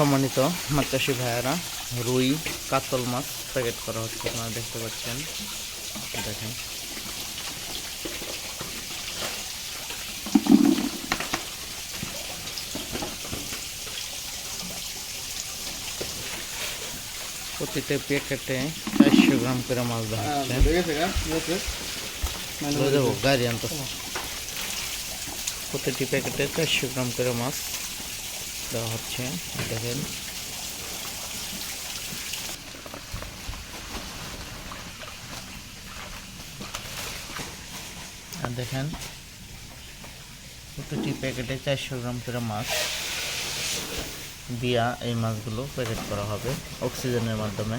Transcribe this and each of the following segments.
সম্মানিত মাছ চাষি ভাইয়ারা রুই কাতল মাছ প্যাকেট করা হচ্ছে আপনারা দেখতে পাচ্ছেন। দেখেন। প্রতিটা প্যাকেটে চারশো গ্রাম করে মাছ দেওয়া হচ্ছে। গাড়ি আনতে। প্রতিটি প্যাকেটে চারশো গ্রাম করে মাছ দেওয়া হচ্ছে, দেখেন। আর দেখেন, প্রতিটি প্যাকেটে চারশো গ্রাম করে মাছ দিয়া এই মাছগুলো প্যাকেট করা হবে অক্সিজেনের মাধ্যমে।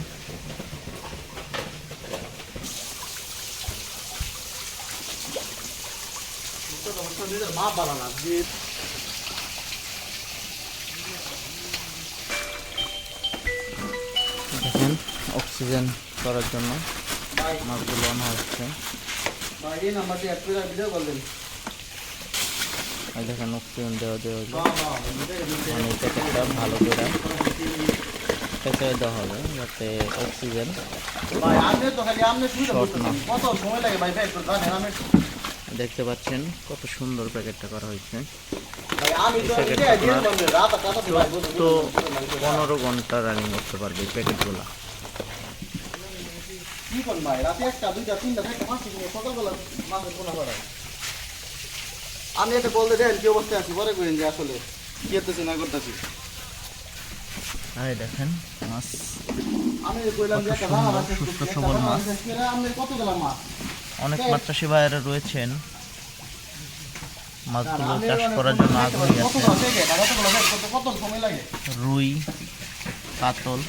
দেখেন অক্সিজেন করার জন্য মাছগুলো আনা হচ্ছে। দেখেন অক্সিজেন দেওয়া দেওয়া। মানে প্যাকেটটা ভালো করে পেঁচে দেওয়া হবে যাতে অক্সিজেন দেখতে পাচ্ছেন কত সুন্দর প্যাকেটটা করা হয়েছে। পনেরো ঘণ্টা রানিং করতে পারবে আমি এটা বলতে দেন কি অবস্থায় আছি? পরে করেন যে আসলে কি করতেছি না করতেছি। আর দেখেন মাছ। আমি কইলাম যে একটা আছে সুস্থ সবল মাছ। কত গেলাম মাছ? অনেক মাছ চাষি ভাইয়েরা রয়েছেন। মাছগুলো চাষ করার জন্য আগ্রহী আছে রুই কাতল।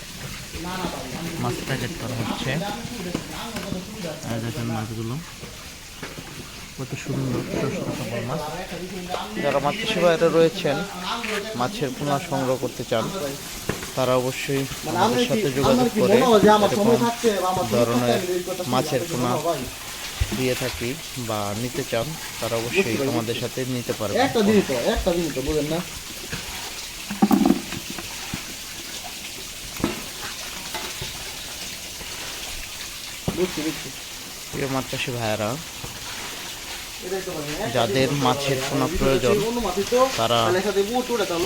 মাছ প্যাকেট করা হচ্ছে আর দেখেন মাছগুলো। কত সুন্দর সুস্থ সবল মাছ যারা ভাইয়েরা রয়েছেন মাছের পোনা সংগ্রহ করতে চান তারা অবশ্যই আমাদের সাথে যোগাযোগ করে ধরনের মাছের পোনা দিয়ে থাকি বা নিতে চান তারা অবশ্যই আমাদের সাথে নিতে পারবে একটা দিনই তো একটা দিনই তো বুঝেন না। প্রিয় মাছ চাষি ভাইয়েরা একটা যাদের মাছের পোনা প্রয়োজন, তারা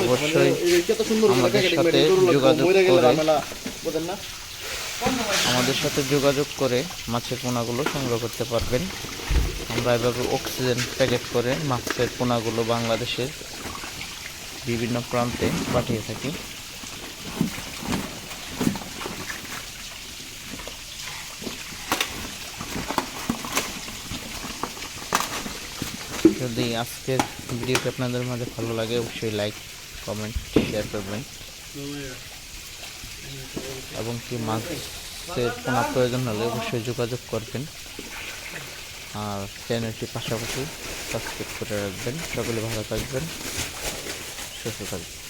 অবশ্যই আমাদের সাথে যোগাযোগ করে- আমাদের সাথে যোগাযোগ করে মাছের পোনাগুলো সংগ্রহ করতে পারবেন। আমরা এভাবে অক্সিজেন প্যাকেট করে মাছের পোনাগুলো বাংলাদেশের বিভিন্ন প্রান্তে পাঠিয়ে থাকি। যদি আজকের ভিডিওটি আপনাদের মাঝে ভালো লাগে, অবশ্যই লাইক কমেন্ট শেয়ার করবেন। এবং কি মাছের কোনো প্রয়োজন হলে অবশ্যই যোগাযোগ করবেন। আর চ্যানেলটি পাশাপাশি সাবস্ক্রাইব করে রাখবেন। সকলে ভালো থাকবেন, সুস্থ থাকবেন।